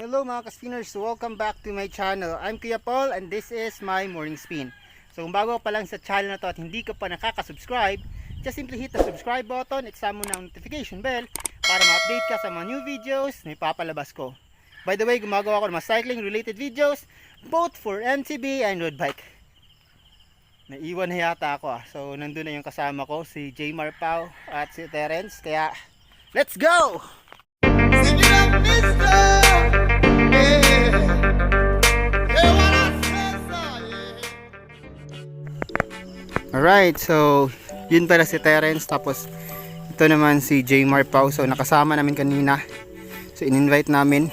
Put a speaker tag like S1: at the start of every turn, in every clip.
S1: Hello mga ka-spinners, welcome back to my channel. I'm Kuya Paul and this is my morning spin. So kung bago pa lang sa channel na to at hindi ka pa nakaka-subscribe, just simply hit the subscribe button at sama mo na notification bell para ma-update ka sa mga new videos na ipapalabas ko. By the way, gumagawa ko ng mga cycling related videos both for MTB and road bike. Naiwan na yata ako ah. So nandun na yung kasama ko, si J. Marpao at si Terence. Kaya, let's go! Alright, so yun pala si Terence tapos ito naman si J. Marpao so nakasama namin kanina so in-invite namin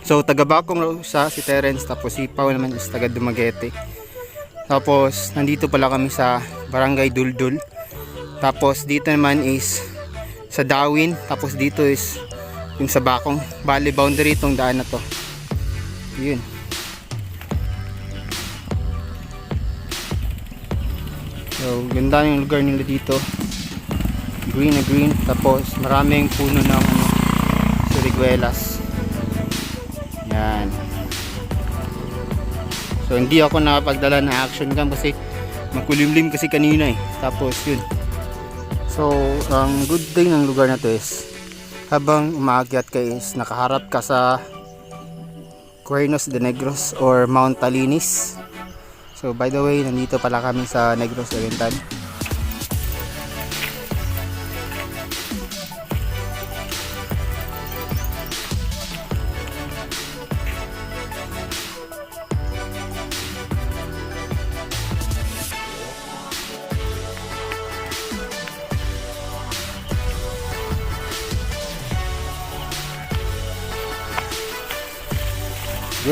S1: so taga Bakong siya si Terence tapos si Pao naman is taga Dumaguete tapos nandito pala kami sa Barangay Duldul tapos dito naman is sa Dawin tapos dito is yung sa Bakong bali boundary itong daan na to yun So, ganda yung lugar nila dito. Green na green. Tapos, maraming puno ng ano, siriguelas. Yan. So, hindi ako nakapagdala ng action cam kasi makulimlim kasi kanina eh. Tapos, yun. So, ang good thing ng lugar na to is habang umaakyat ka is nakaharap ka sa Cuernos de Negros or Mount Talinis. So by the way, nandito pala kami sa Negros Oriental.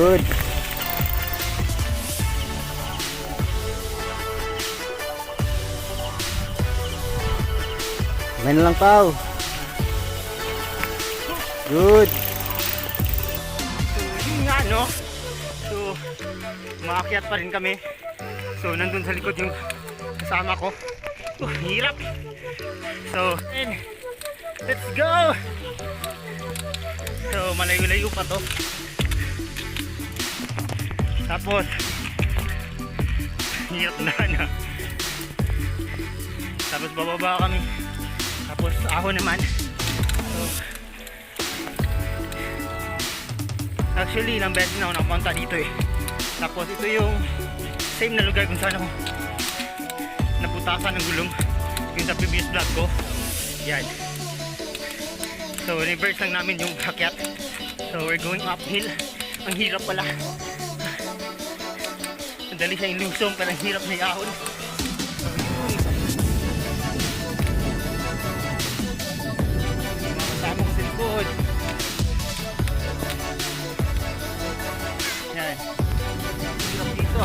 S1: Good. Na lang pao. Good. So, yun nga no. So, maakyat pa rin kami. So, nandun sa likod yung kasama ko. Uh, hirap. So, and, let's go! So, malayo-layo pa to. Tapos, hirap na na. Tapos bababa kami. Tapos ako naman. Actually, ilang beses na ako nakapunta dito eh. Tapos ito yung same na lugar kung saan ako naputasan ng gulong yung sa previous vlog ko. Yan. So, reverse lang namin yung hakyat. So, we're going uphill. Ang hirap pala. Madali siya yung lusong pero ang hirap na yahon. Kasama ko sa likod. Yan. Hirap dito.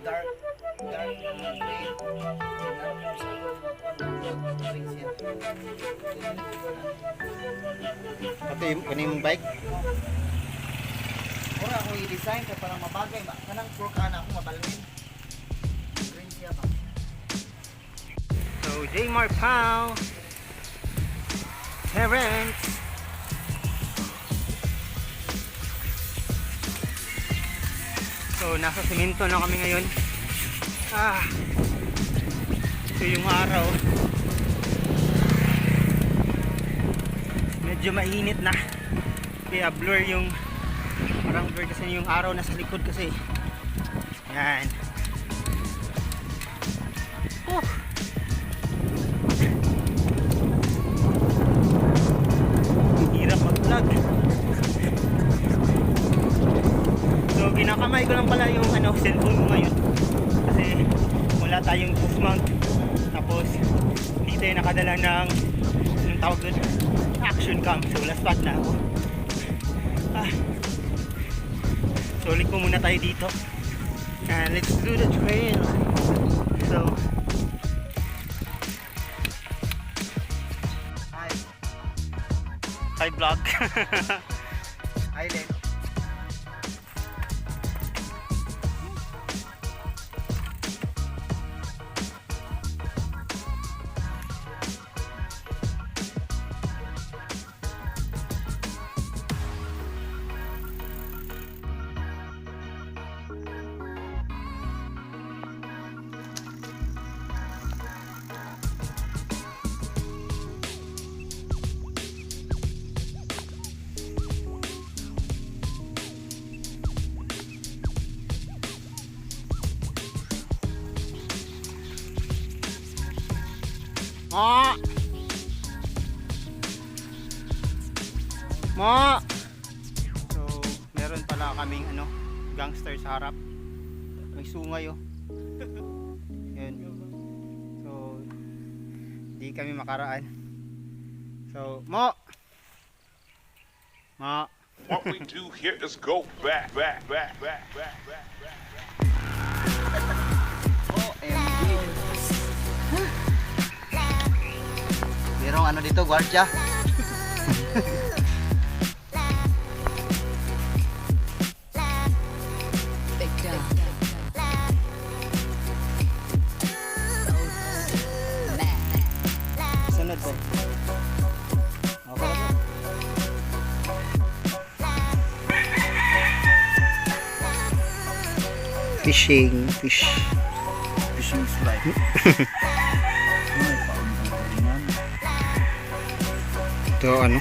S2: Dark, dark green.
S1: Ito yung kunin mong bike.
S2: Ora ako i-design kay parang mabagay ba? Kanang fork ana ako mabalwin. Green siya ba?
S1: So, J. Marpao. Terrence. So, nasa simento na kami ngayon. Ah. Ito yung araw. Medyo mainit na. Kaya blur yung parang blur kasi yung araw nasa likod kasi. Yan. Nakadala ng anong tawag doon? Action cam. So last spot na ako. Ah. So ulit po muna tayo dito. And let's do the trail. So
S2: Hi.
S1: hi vlog.
S2: Hi,
S1: Ma! Ma! So, meron pala kaming ano, gangster sa harap. May sungay oh. Yun. So, di kami makaraan. So, Mo! Ma!
S3: What we do here is go back, back, back, back, back, back, back.
S2: OMG. Merong ano dito.
S4: Mad.
S1: Sunod po. Okay. Fishing, fish.
S2: Fishing fly.
S1: Ito ano?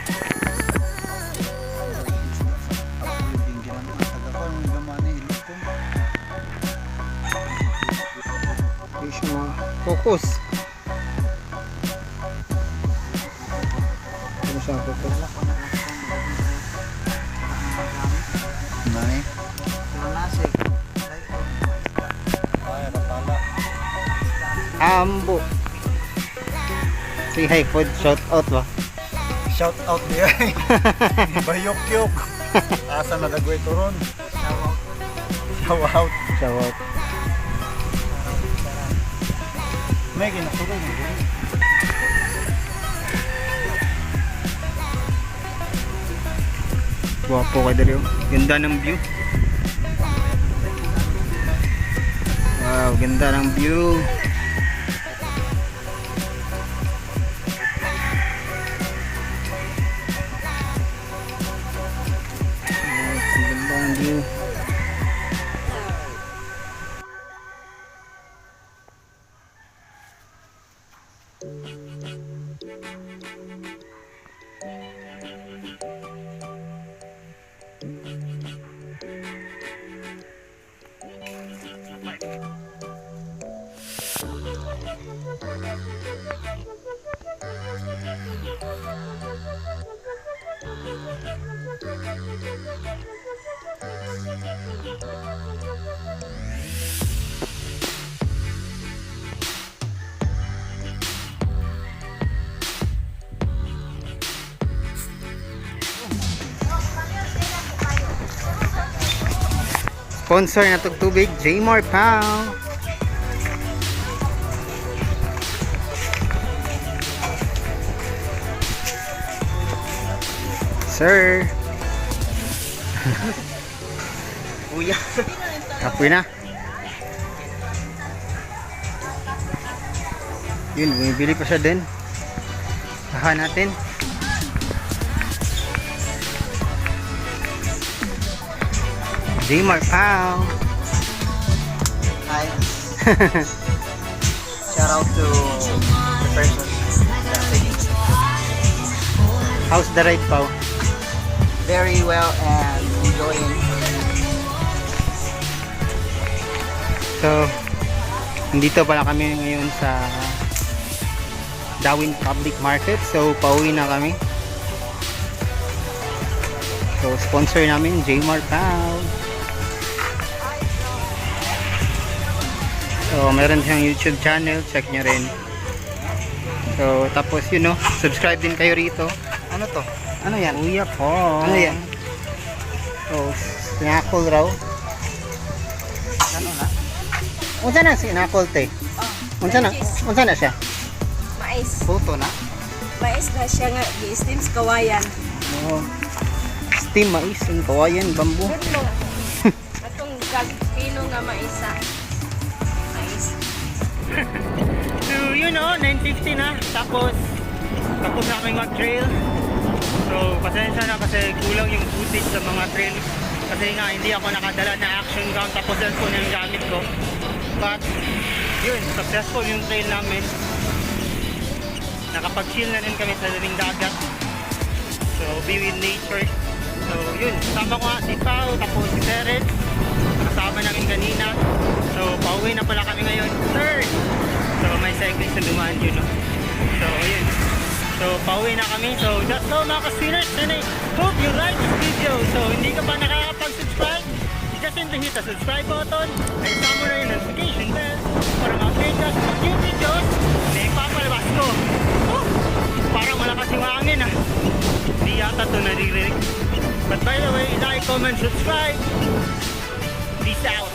S1: Focus. Ano siya focus?
S2: Rapala.
S1: Ambo. Say hi po, shout out ba?
S2: Shout out niya. Bayok yok. Asa na dagway turon. Shout out.
S1: Shout out.
S2: May ginasuroy mo.
S1: Guwapo ka dali. oh. Ganda ng view. Wow, ganda ng view. Sponsor na tog tubig, Jmar Pao. Sir.
S2: Kuya.
S1: Kapoy na. Yun, bumibili pa siya din. Tahan natin. Jmar Pao.
S2: Hi. Shout out to the person
S1: How's the ride, Pao?
S2: very well and enjoying.
S1: So, nandito pala kami ngayon sa Darwin Public Market. So, pauwi na kami. So, sponsor namin, Jmar Pao. So, meron siyang YouTube channel. Check nyo rin. So, tapos yun know, subscribe din kayo rito.
S2: Ano to? Ano yan?
S1: Kuya po.
S2: Ano yan?
S1: So, sinakol raw.
S2: Ano na?
S1: Unsa na sinakol te? Unsa na? Unsa na siya?
S4: Mais.
S2: Photo na?
S4: Mais na siya nga gi-steam sa kawayan.
S1: Oh. Steam mais, yung kawayan, bamboo.
S4: Pero atong kilo nga maisa.
S1: So, yun o, 9.50 na. Tapos, tapos na kaming mag-trail. So, pasensya na kasi kulang yung footage sa mga trail. Kasi nga, hindi ako nakadala na action cam tapos cellphone yung gamit ko. But, yun, successful yung trail namin. Nakapag-chill na rin kami sa labing dagat. So, be with nature. So, yun, kasama ko nga si Pao, tapos si Terence. Kasama namin kanina. So, pauwi na pala kami ngayon. Sir! Cyclist na dumaan yun, no? So, yun. So, pauwi na kami. So, that's all mga ka-spinners. And I hope you like this video. So, hindi ka pa nakakapag-subscribe, just simply hit the subscribe button. Na yung notification bell para ma-update ka sa new videos na ipapalabas ko. Oh, parang malakas yung hangin, ah. Hindi yata ito naririnig. But by the way, like, comment, subscribe. Peace out.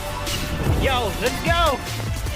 S1: Yo, let's go!